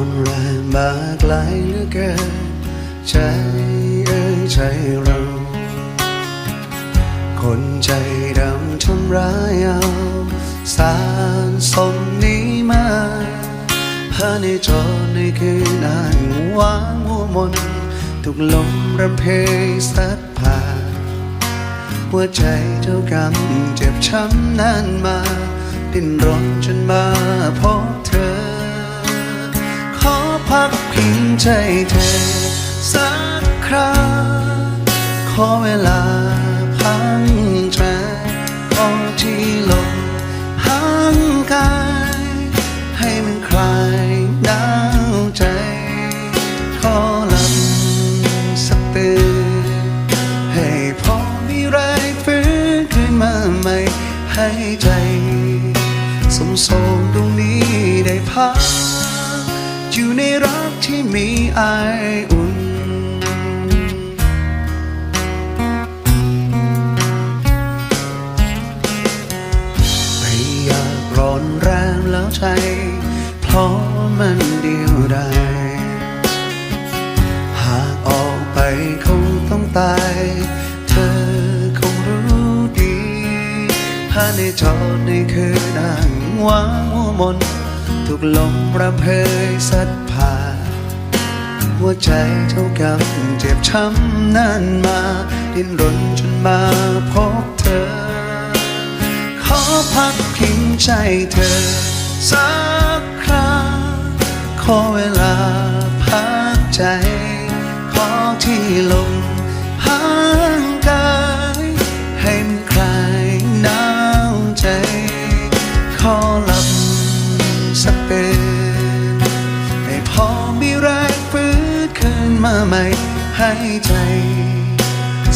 อนแรงมาไกลเหลือเกินใจเอ้ยใจเรา คนใจดำทำร้ายเอาสารสมนี้มาเพ้อในจอในคืนนานวางมัวมนทุกลมรำเพยสัดผ่านหัวใจเจ้ากรรมเจ็บช้ำนานมา ดิ้นรนจนมา พักพิงใจเธอสักคราขอเวลาพังใจขอที่ลมห่างกาย ให้มันคลายหนาวใจ ขอลำสักเตือนให้พอมีแรงฟื้นขึ้นมาใหม่ให้ใจ สมสมตรงนี้ได้พัก อยู่ในรักที่มีไออุ่น ไม่อยากร้อนแรงแล้วใจ เพราะมันเดียวดายหากออกไปคงต้องตาย เธอคงรู้ดีภายในจอดในคืนนั่งว้างมัวมน ทุกลมรำเพยสัดผ่านหัวใจเท่ากับเจ็บช้ำนานมา ดิ้นรนจนมาพบเธอ ขอพักพิงใจเธอ สักคราขอเวลาพักใจ ขอที่ลม เป็นให้พอมีแรงฟื้นขึ้นมาใหม่ให้ใจ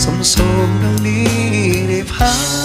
สมสมดังนี้ได้พัก